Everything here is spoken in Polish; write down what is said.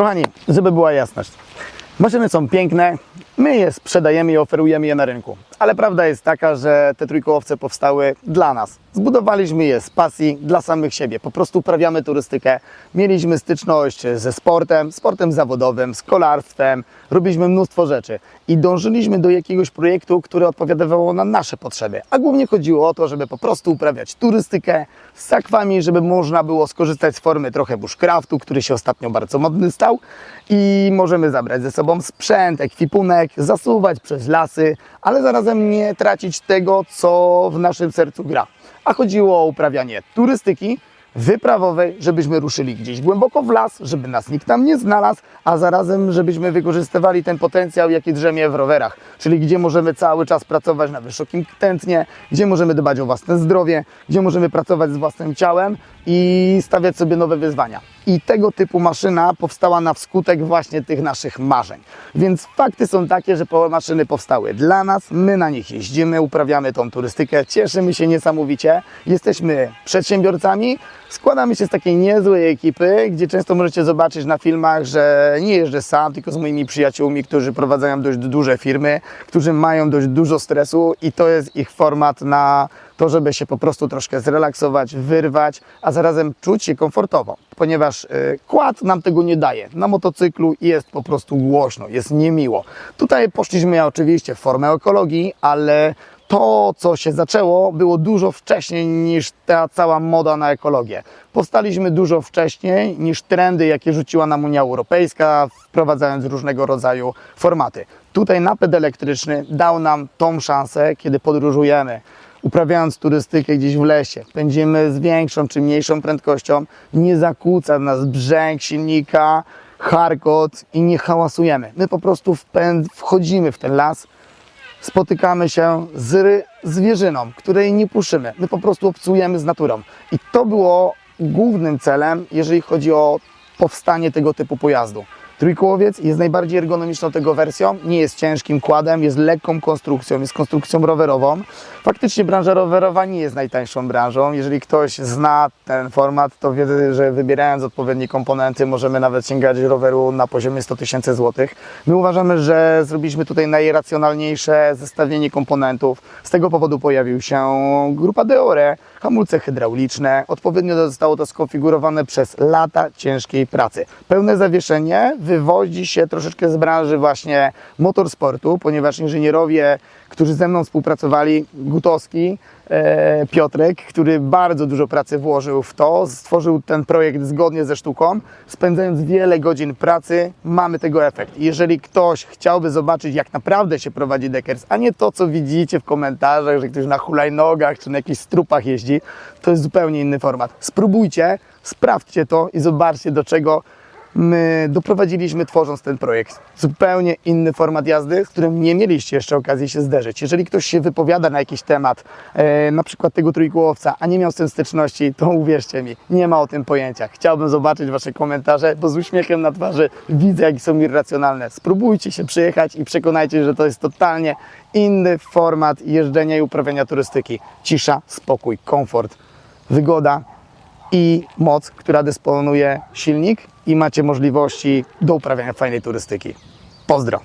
Kochani, żeby była jasność. Maszyny są piękne, my je sprzedajemy i oferujemy je na rynku. Ale prawda jest taka, że te trójkołowce powstały dla nas. Zbudowaliśmy je z pasji dla samych siebie. Po prostu uprawiamy turystykę. Mieliśmy styczność ze sportem, sportem zawodowym, z kolarstwem. Robiliśmy mnóstwo rzeczy i dążyliśmy do jakiegoś projektu, który odpowiadało na nasze potrzeby. A głównie chodziło o to, żeby po prostu uprawiać turystykę z sakwami, żeby można było skorzystać z formy trochę bushcraftu, który się ostatnio bardzo modny stał i możemy zabrać ze sobą sprzęt, ekwipunek, zasuwać przez lasy, ale zarazem nie tracić tego, co w naszym sercu gra. A chodziło o uprawianie turystyki, wyprawowej, żebyśmy ruszyli gdzieś głęboko w las, żeby nas nikt tam nie znalazł, a zarazem, żebyśmy wykorzystywali ten potencjał, jaki drzemie w rowerach, czyli gdzie możemy cały czas pracować na wysokim tętnie, gdzie możemy dbać o własne zdrowie, gdzie możemy pracować z własnym ciałem i stawiać sobie nowe wyzwania. I tego typu maszyna powstała na wskutek właśnie tych naszych marzeń. Więc fakty są takie, że maszyny powstały dla nas, my na nich jeździmy, uprawiamy tą turystykę, cieszymy się niesamowicie, jesteśmy przedsiębiorcami, składamy się z takiej niezłej ekipy, gdzie często możecie zobaczyć na filmach, że nie jeżdżę sam, tylko z moimi przyjaciółmi, którzy prowadzają dość duże firmy, którzy mają dość dużo stresu i to jest ich format na to, żeby się po prostu troszkę zrelaksować, wyrwać, a zarazem czuć się komfortowo, ponieważ y, kład nam tego nie daje. Na motocyklu jest po prostu głośno, jest niemiło. Tutaj poszliśmy oczywiście w formę ekologii, ale to, co się zaczęło, było dużo wcześniej niż ta cała moda na ekologię. Powstaliśmy dużo wcześniej niż trendy, jakie rzuciła nam Unia Europejska, wprowadzając różnego rodzaju formaty. Tutaj napęd elektryczny dał nam tą szansę, kiedy podróżujemy uprawiając turystykę gdzieś w lesie, pędzimy z większą czy mniejszą prędkością, nie zakłóca nas brzęk silnika, charkot i nie hałasujemy. My po prostu wchodzimy w ten las, spotykamy się z zwierzyną, której nie puszymy. My po prostu obcujemy z naturą. I to było głównym celem, jeżeli chodzi o powstanie tego typu pojazdu. Trójkołowiec jest najbardziej ergonomiczną tego wersją, nie jest ciężkim kładem, jest lekką konstrukcją, jest konstrukcją rowerową. Faktycznie branża rowerowa nie jest najtańszą branżą. Jeżeli ktoś zna ten format, to wie, że wybierając odpowiednie komponenty możemy nawet sięgać roweru na poziomie 100 tysięcy złotych. My uważamy, że zrobiliśmy tutaj najracjonalniejsze zestawienie komponentów. Z tego powodu pojawił się grupa Deore, hamulce hydrauliczne. Odpowiednio zostało to skonfigurowane przez lata ciężkiej pracy. Pełne zawieszenie wywodzi się troszeczkę z branży właśnie motorsportu, ponieważ inżynierowie, którzy ze mną współpracowali, Gutowski, e, Piotrek, który bardzo dużo pracy włożył w to, stworzył ten projekt zgodnie ze sztuką, spędzając wiele godzin pracy, mamy tego efekt. Jeżeli ktoś chciałby zobaczyć, jak naprawdę się prowadzi Deckers, a nie to, co widzicie w komentarzach, że ktoś na hulajnogach czy na jakichś strupach jeździ, to jest zupełnie inny format. Spróbujcie, sprawdźcie to i zobaczcie, do czego my doprowadziliśmy tworząc ten projekt. Zupełnie inny format jazdy, z którym nie mieliście jeszcze okazji się zderzyć. Jeżeli ktoś się wypowiada na jakiś temat, e, na przykład tego trójkołowca, a nie miał z tym styczności, to uwierzcie mi, nie ma o tym pojęcia. Chciałbym zobaczyć Wasze komentarze, bo z uśmiechem na twarzy widzę, jakie są irracjonalne. Spróbujcie się przyjechać i przekonajcie, się, że to jest totalnie inny format jeżdżenia i uprawiania turystyki. Cisza, spokój, komfort, wygoda i moc, która dysponuje silnik i macie możliwości do uprawiania fajnej turystyki. Pozdro!